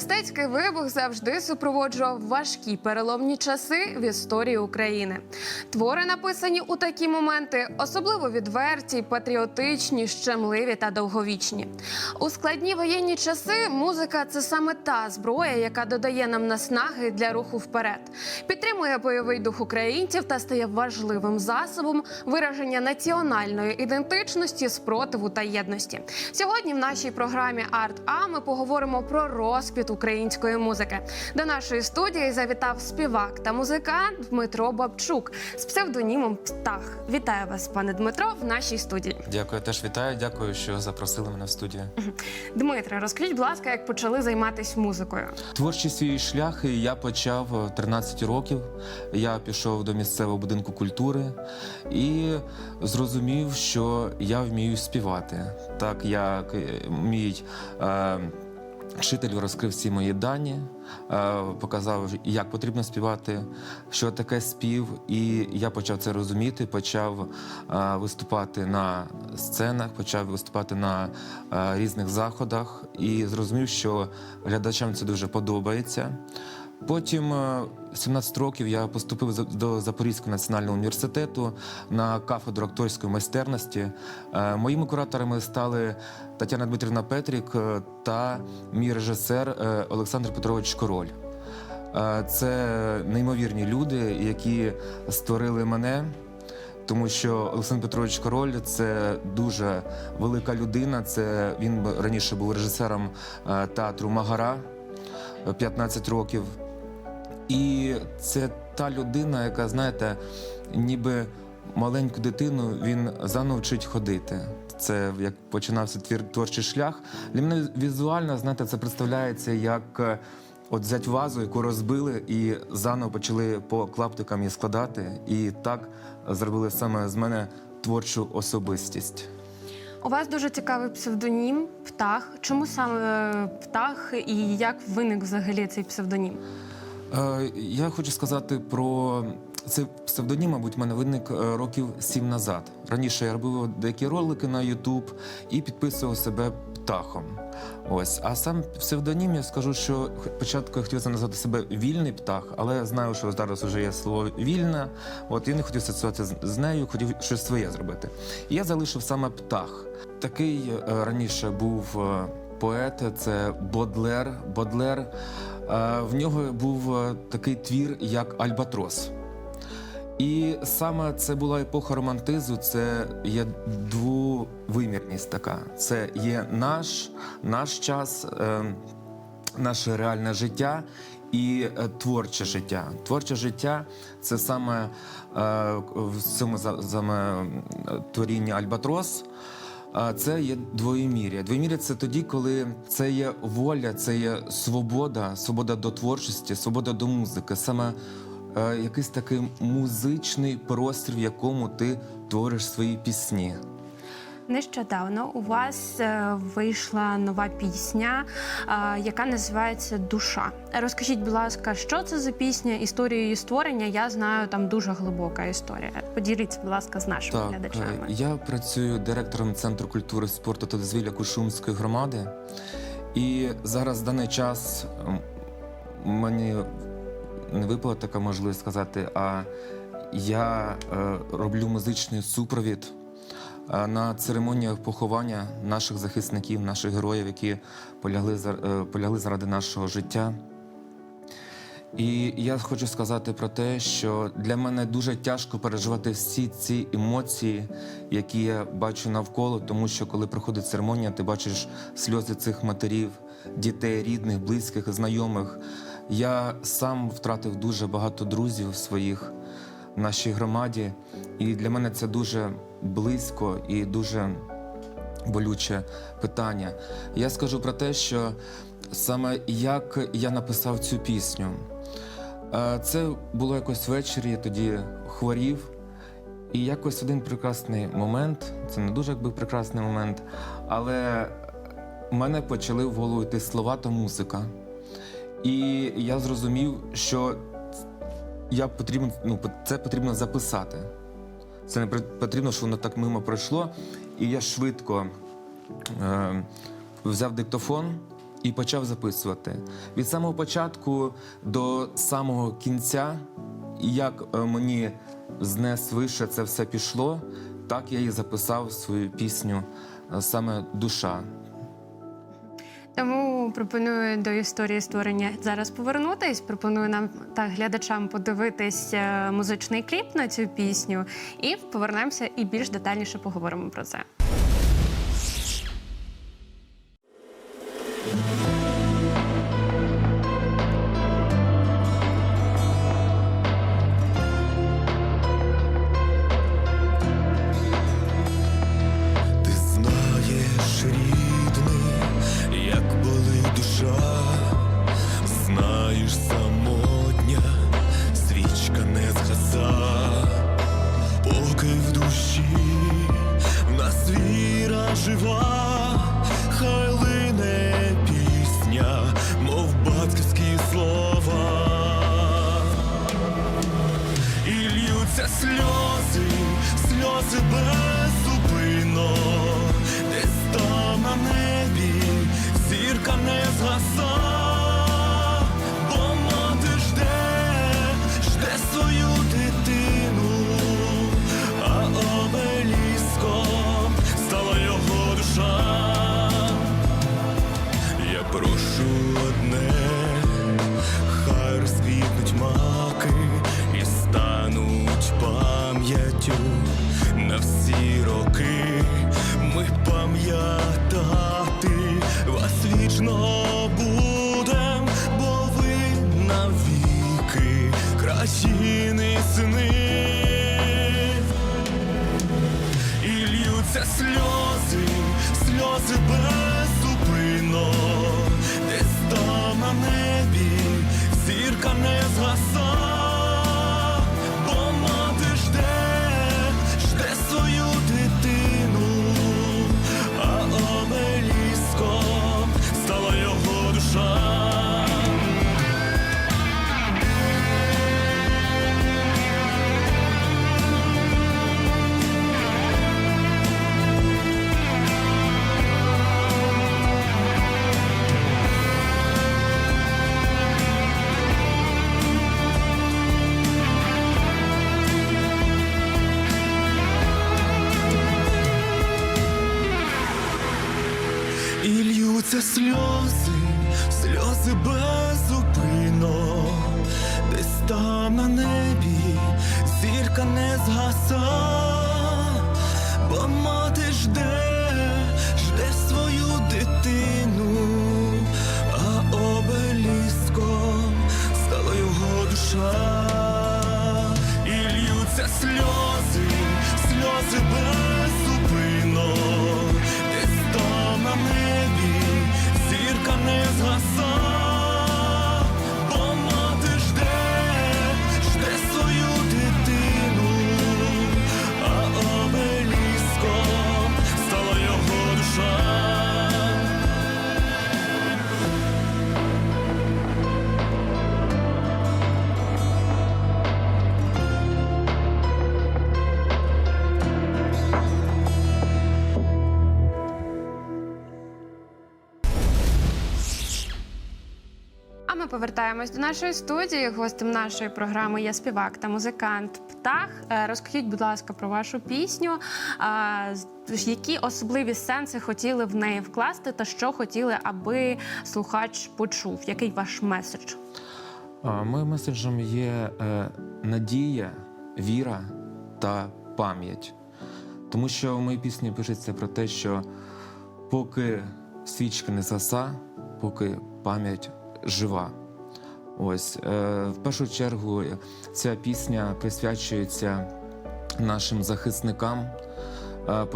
Мистецький вибух завжди супроводжував важкі переломні часи в історії України. Твори, написані у такі моменти, особливо відверті, патріотичні, щемливі та довговічні. У складні воєнні часи музика це саме та зброя, яка додає нам наснаги для руху вперед, підтримує бойовий дух українців та стає важливим засобом вираження національної ідентичності, спротиву та єдності. Сьогодні в нашій програмі Арт А ми поговоримо про розквіт української музики. До нашої студії завітав співак та музикант Дмитро Бабчук з псевдонімом Птах. Вітаю вас, пане Дмитро, в нашій студії. Дякую, теж вітаю. Дякую, що запросили мене в студію. Дмитре, розкажіть, будь ласка, як почали займатися музикою? Творчий свій шлях я почав е, 13 років. Я пішов до місцевого будинку культури і зрозумів, що я вмію співати. Так як е, мій е, вчитель розкрив всі мої дані, е, показав, як потрібно співати, що таке спів. І я почав це розуміти, почав е, виступати на сценах, почав виступати на е, різних заходах і зрозумів, що глядачам це дуже подобається. Потім, е, 17 років, я поступив до Запорізького національного університету на кафедру акторської майстерності. Е, Моїми кураторами стали Тетяна Дмитрівна Петрік е, та мій режисер е, Олександр Петрович Король. Е, Це неймовірні люди, які створили мене. Тому що Олександр Петрович Король це дуже велика людина. Це він раніше був режисером е, театру Магара е, 15 років. І це та людина, яка, знаєте, ніби маленьку дитину він заново ходити. Це як починався твір творчий шлях. Для мене візуально, знаєте, це представляється як е, от взять вазу, яку розбили, і заново почали по клаптикам її складати. І так зробили саме з мене творчу особистість. У вас дуже цікавий псевдонім Птах. Чому саме птах і як виник взагалі цей псевдонім? Е, Я хочу сказати про цей псевдонім, мабуть, в мене виник е, років сім назад. Раніше я робив деякі ролики на YouTube і підписував себе птахом. Ось, а сам псевдонім я скажу, що спочатку я хотів назвати себе вільний птах, але я знаю, що зараз вже є слово вільна. От я не хотів асоціювати з- нею, хотів щось своє зробити. І я залишив саме птах. Такий е, раніше був поет, це Бодлер. Бодлер. Е, В нього був е, такий твір, як Альбатрос. І саме це була епоха романтизу, це є двовимірність така. Це є наш, наш час, е, наше реальне життя і творче життя. Творче життя це саме в цьому саме творінні Альбатрос. А Це є двоємір'я. Двоємір'я – це тоді, коли це є воля, це є свобода, свобода до творчості, свобода до музики. Саме е, якийсь такий музичний простір, в якому ти твориш свої пісні. Нещодавно у вас е, вийшла нова пісня, е, яка називається Душа. Розкажіть, будь ласка, що це за пісня? Історію її створення я знаю, там дуже глибока історія. Поділіться, будь ласка, з нашими Так, глядачами. е, я працюю директором Центру культури, спорту та дозвілля Кушумської громади. І зараз в даний час мені не випала така можливість сказати, а я роблю музичний супровід на церемоніях поховання наших захисників, наших героїв, які полягли, е, полягли заради нашого життя. І я хочу сказати про те, що для мене дуже тяжко переживати всі ці емоції, які я бачу навколо, тому що коли проходить церемонія, ти бачиш сльози цих матерів, дітей, рідних, близьких, знайомих. Я сам втратив дуже багато друзів своїх в нашій громаді, і для мене це дуже близько і дуже болюче питання. Я скажу про те, що саме як я написав цю пісню. Е, Це було якось ввечері, я тоді хворів. І якось один прекрасний момент, це не дуже якби прекрасний момент, але в мене почали в йти слова та музика. І я зрозумів, що я потрібно, ну, це потрібно записати. Це не потрібно, що воно так мимо пройшло. І я швидко е, взяв диктофон і почав записувати. Від самого початку до самого кінця, як е, мені знес вище це все пішло, так я і записав свою пісню е, саме душа. Тому пропоную до історії створення зараз повернутись. Пропоную нам та глядачам подивитись е, музичний кліп на цю пісню, і повернемося і більш детальніше поговоримо про це. Жива, хай лине пісня, мов батьківські слова. І льються сльози, сльози беззупинно, десь там на небі зірка не згаса, всі роки. Ми пам'ятати вас вічно будем, бо ви навіки країни сини і льються сльози, сльози беззупинно, десь там на небі зірка не згаса, зірка не згаса, ми повертаємось до нашої студії. Гостем нашої програми є співак та музикант Птах. Е, Розкажіть, будь ласка, про вашу пісню. Які особливі сенси хотіли в неї вкласти, та що хотіли, аби слухач почув? Який ваш меседж? Моїм меседжем є е, надія, віра та пам'ять. Тому що в моїй пісні пишеться про те, що поки свічка не згаса, поки пам'ять жива. Ось е, в першу чергу ця пісня присвячується нашим захисникам, е,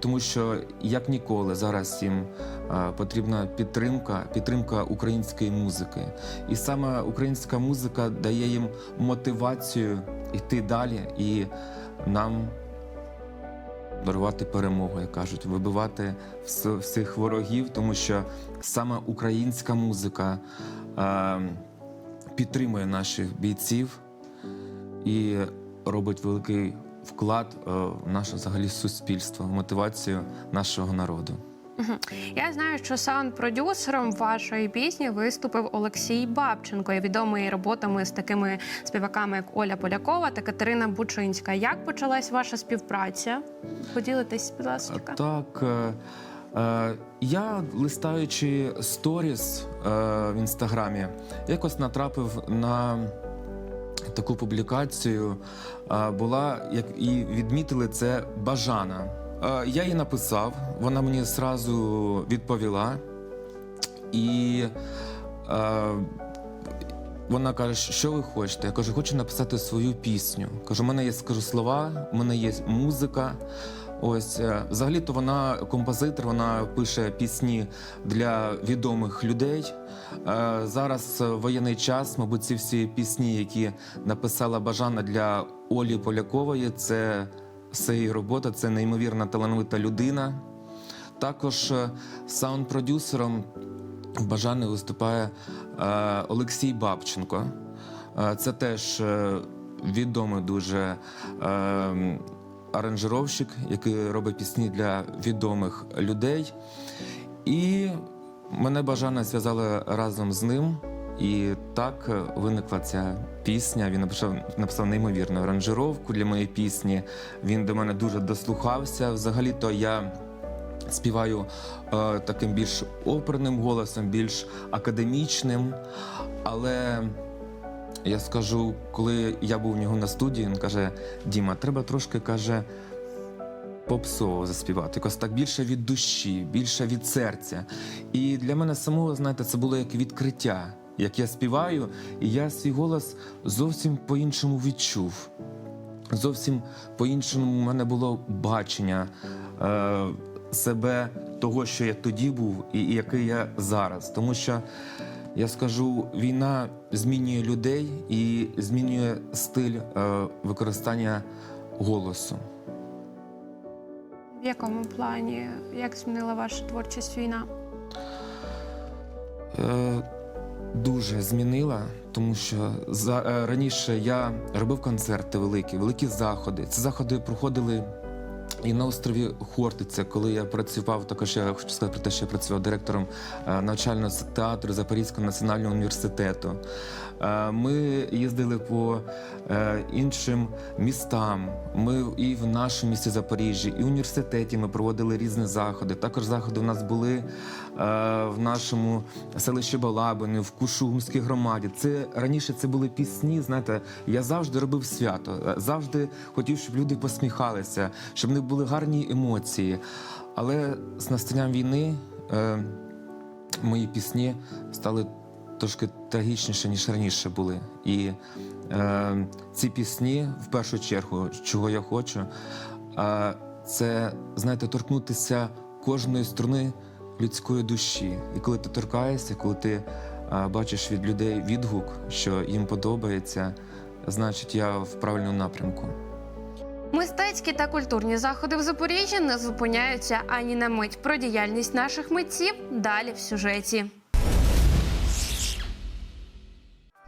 тому що як ніколи зараз їм е, потрібна підтримка, підтримка української музики. І саме українська музика дає їм мотивацію йти далі і нам дарувати перемогу, як кажуть, вибивати всіх ворогів, тому що саме українська музика е, підтримує наших бійців і робить великий вклад е, в наше взагалі суспільство, в мотивацію нашого народу. Я знаю, що саунд-продюсером вашої пісні виступив Олексій Бабченко, і відомий роботами з такими співаками, як Оля Полякова та Катерина Бучинська. Як почалась ваша співпраця? Поділитесь, будь ласка. Так. е, е, Я, листаючи сторіс е, в інстаграмі, якось натрапив на таку публікацію. Була, як і відмітили, це Бажана. Е, Я їй написав, вона мені зразу відповіла. І е, вона каже, що ви хочете? Я кажу, хочу написати свою пісню. Кажу, у мене є скажу, слова, у мене є музика. Ось е, взагалі-то вона композитор, вона пише пісні для відомих людей. Е, Зараз воєнний час, мабуть, ці всі пісні, які написала Бажана для Олі Полякової, це все її робота, це неймовірна талановита людина. Також е, саунд-продюсером Бажани виступає е, Олексій Бабченко. Е, це теж відомий дуже аранжировщик, який робить пісні для відомих людей. І мене Бажана зв'язала разом з ним. І так е, виникла ця пісня. Він написав, написав неймовірну аранжировку для моєї пісні. Він до мене дуже дослухався. Взагалі-то я співаю е, таким більш оперним голосом, більш академічним. Але я скажу, коли я був у нього на студії, він каже: Діма, треба трошки каже. Попсово заспівати, якось так більше від душі, більше від серця. І для мене самого, знаєте, це було як відкриття. Як я співаю, і я свій голос зовсім по-іншому відчув. Зовсім по-іншому в мене було бачення е, себе, того, що я тоді був, і, і який я зараз. Тому що я скажу, війна змінює людей і змінює стиль е, використання голосу. В якому плані? Як змінила ваша творчість війна? Е, дуже змінила, тому що за, е, раніше я робив концерти великі, великі заходи. Ці заходи проходили і на острові Хортиця, коли я працював, також я хочу сказати про те, що я працював директором е, навчального театру Запорізького національного університету. Е, Ми їздили по е, іншим містам. Ми і в нашому місті Запоріжжі, і в університеті ми проводили різні заходи. Також заходи у нас були в нашому селищі Балабини, в Кушумській громаді. Це раніше це були пісні. Знаєте, я завжди робив свято, завжди хотів, щоб люди посміхалися, щоб них були гарні емоції. Але з настанням війни е, мої пісні стали трошки трагічніше, ніж раніше були. І е, ці пісні, в першу чергу, чого я хочу, е, це, знаєте, торкнутися кожної струни людської душі. І коли ти торкаєшся, коли ти е, бачиш від людей відгук, що їм подобається, значить я в правильному напрямку. Мистецькі та культурні заходи в Запоріжжі не зупиняються ані на мить. Про діяльність наших митців далі в сюжеті.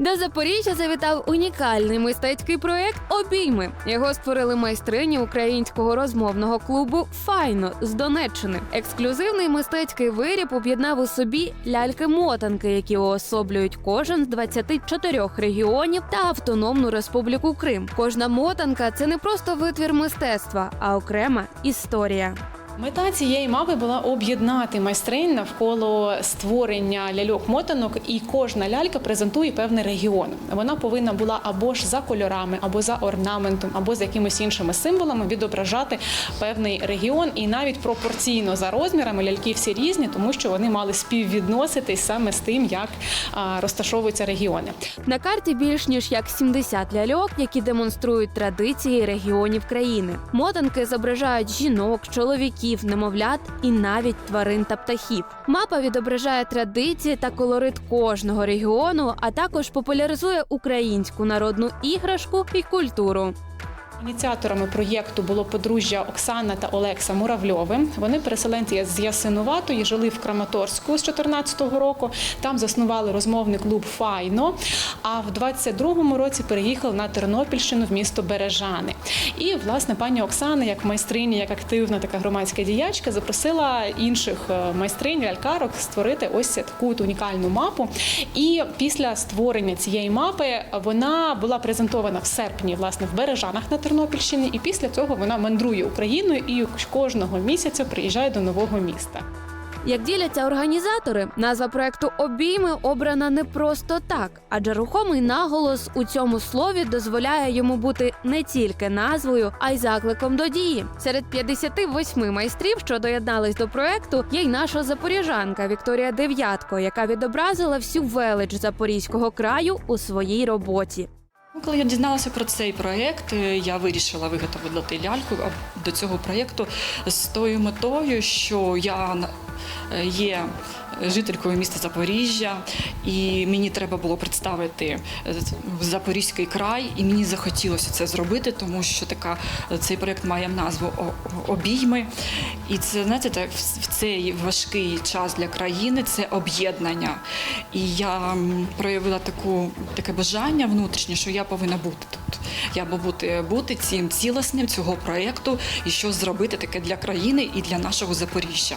До Запоріжжя завітав унікальний мистецький проект Обійми. Його створили майстрині українського розмовного клубу Файно з Донеччини. Ексклюзивний мистецький виріб об'єднав у собі ляльки-мотанки, які уособлюють кожен з 24 регіонів та Автономну Республіку Крим. Кожна мотанка це не просто витвір мистецтва, а окрема історія. Мета цієї мапи була об'єднати майстринь навколо створення ляльок-мотанок, і кожна лялька презентує певний регіон. Вона повинна була або ж за кольорами, або за орнаментом, або за якимись іншими символами відображати певний регіон, і навіть пропорційно за розмірами ляльки всі різні, тому що вони мали співвідноситись саме з тим, як розташовуються регіони. На карті більш ніж як 70 ляльок, які демонструють традиції регіонів країни. Мотанки зображають жінок, чоловіків, немовлят і навіть тварин та птахів. Мапа відображає традиції та колорит кожного регіону, а також популяризує українську народну іграшку і культуру. Ініціаторами проєкту було подружжя Оксана та Олекса Муравльови. Вони переселенці з Ясинуватої, жили в Краматорську з 14-го року. Там заснували розмовний клуб Файно. А в 22-му році переїхали на Тернопільщину в місто Бережани. І власне пані Оксана, як майстриня, як активна така громадська діячка, запросила інших е, майстринь лялькарок створити ось таку унікальну мапу. І після створення цієї мапи вона була презентована в серпні, власне, в Бережанах на Тернопільщині. І після цього вона мандрує Україною і кожного місяця приїжджає до нового міста. Як діляться організатори, назва проекту Обійми обрана не просто так, адже рухомий наголос у цьому слові дозволяє йому бути не тільки назвою, а й закликом до дії. Серед 58 майстрів, що доєднались до проекту, є й наша запоріжанка Вікторія Дев'ятко, яка відобразила всю велич запорізького краю у своїй роботі. Коли я дізналася про цей проєкт, е, я вирішила виготовити ляльку до цього проєкту з тою метою, що я е, є жителькою міста Запоріжжя, і мені треба було представити е, Запорізький край, і мені захотілося це зробити, тому що така цей проєкт має назву обійми. І це знаєте, в цей важкий час для країни це об'єднання. І я проявила таку таке бажання внутрішнє, що я повинна бути тут. Я бути, бути цим цілісним цього проєкту і щось зробити таке для країни і для нашого Запоріжжя.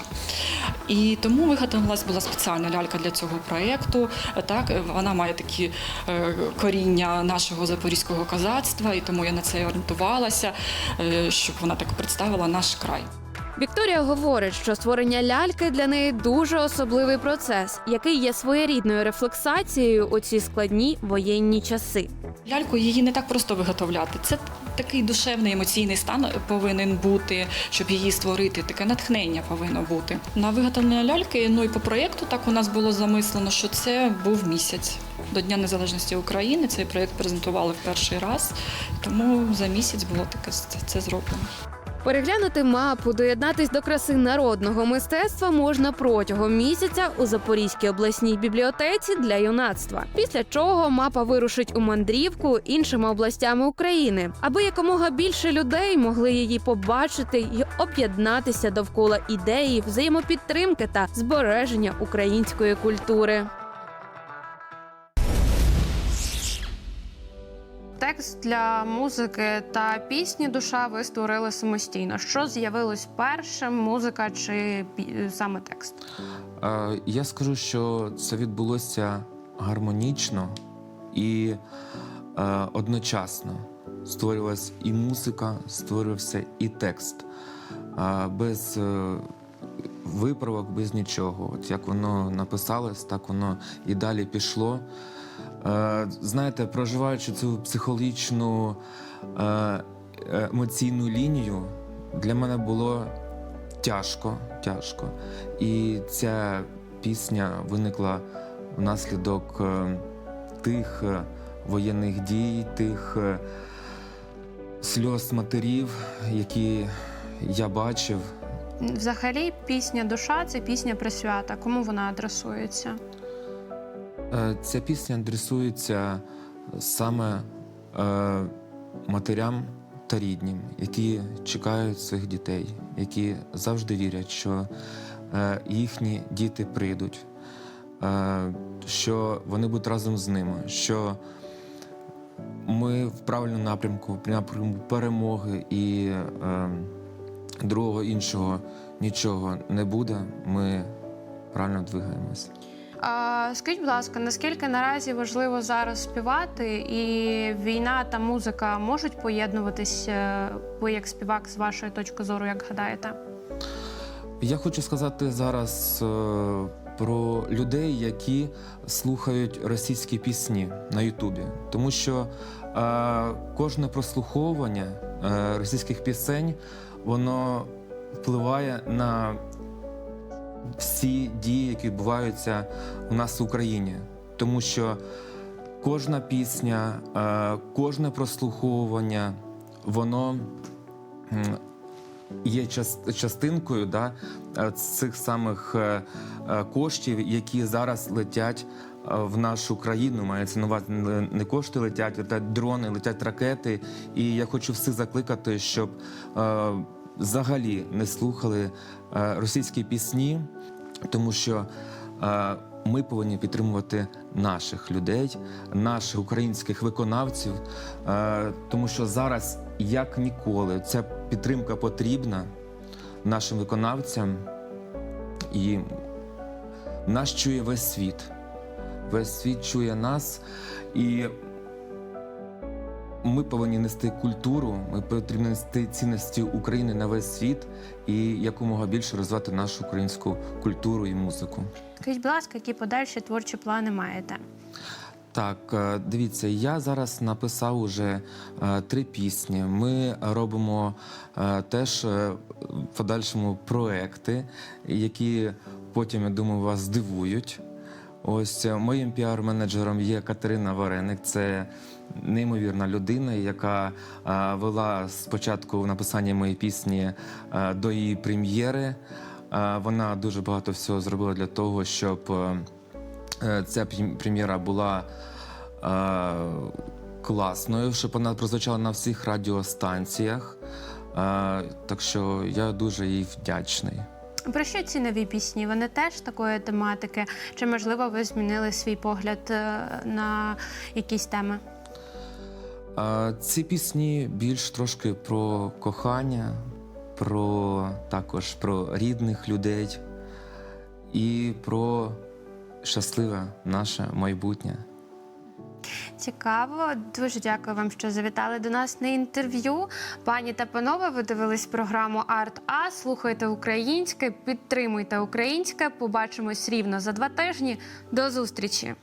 І тому виготовилась була спеціальна лялька для цього проєкту. Так, вона має такі е, коріння нашого запорізького козацтва, і тому я на це орієнтувалася, е, щоб вона так представила наш край. Вікторія говорить, що створення ляльки для неї дуже особливий процес, який є своєрідною рефлексацією у ці складні воєнні часи. Ляльку її не так просто виготовляти. Це такий душевний емоційний стан повинен бути, щоб її створити. Таке натхнення повинно бути. На виготовлення ляльки, ну і по проєкту так у нас було замислено, що це був місяць. До Дня Незалежності України цей проєкт презентували в перший раз, тому за місяць було таке це, зроблено. Переглянути мапу, доєднатись до краси народного мистецтва можна протягом місяця у Запорізькій обласній бібліотеці для юнацтва. Після чого мапа вирушить у мандрівку іншими областями України, аби якомога більше людей могли її побачити й об'єднатися довкола ідеї взаємопідтримки та збереження української культури. Текст для музики та пісні душа ви створили самостійно. Що з'явилось першим, музика чи саме текст? Е, Я скажу, що це відбулося гармонічно і е, одночасно. Створювалась і музика, створювався і текст. Е, Без виправок, без нічого. От як воно написалось, так воно і далі пішло. Е, Знаєте, проживаючи цю психологічну е, емоційну лінію, для мене було тяжко, тяжко. І ця пісня виникла внаслідок е, тих е, воєнних дій, тих е, сльоз матерів, які я бачив. Взагалі, пісня душа це пісня присвята. Кому вона адресується? Е, Ця пісня адресується саме е, матерям та ріднім, які чекають своїх дітей, які завжди вірять, що е, їхні діти прийдуть, е, що вони будуть разом з ними, що ми в правильному напрямку, напрямку перемоги і е, другого іншого нічого не буде. Ми правильно двигаємось. Скажіть, будь ласка, наскільки наразі важливо зараз співати, і війна та музика можуть поєднуватись? е, Ви як співак з вашої точки зору, як гадаєте? Я хочу сказати зараз е, про людей, які слухають російські пісні на Ютубі, тому що е, кожне прослуховування російських пісень воно впливає на всі дії, які відбуваються у нас в Україні, тому що кожна пісня, е, кожне прослуховування, воно є частинкою да, е, цих самих е, коштів, які зараз летять в нашу країну мається на увазі не кошти летять, летять дрони, летять ракети. І я хочу всіх закликати, щоб взагалі не слухали е, російські пісні, тому що е, ми повинні підтримувати наших людей, наших українських виконавців, е, тому що зараз, як ніколи, ця підтримка потрібна нашим виконавцям, і нас чує весь світ. Весь світ чує нас, і ми повинні нести культуру, ми потрібно нести цінності України на весь світ і якомога більше розвивати нашу українську культуру і музику. Скажіть, будь ласка, які подальші творчі плани маєте? Так, е, дивіться, я зараз написав уже е, три пісні. Ми робимо е, теж в подальшому проекти, які потім, я думаю, вас здивують. Ось е, моїм піар-менеджером є Катерина Вареник. Це неймовірна людина, яка е, вела спочатку написання моєї пісні е, до її прем'єри. Вона дуже багато всього зробила для того, щоб. Ця прем'єра була класною, щоб вона прозвучала на всіх радіостанціях. Так що я дуже їй вдячний. Про що ці нові пісні? Вони теж такої тематики? Чи можливо ви змінили свій погляд е, на якісь теми? Ці пісні більш трошки про кохання, про також про рідних людей і про щасливе наше майбутнє. Цікаво, дуже дякую вам, що завітали до нас на інтерв'ю. Пані та панове, ви дивились програму Арт А. Слухайте українське, підтримуйте українське. Побачимось рівно за два тижні. До зустрічі!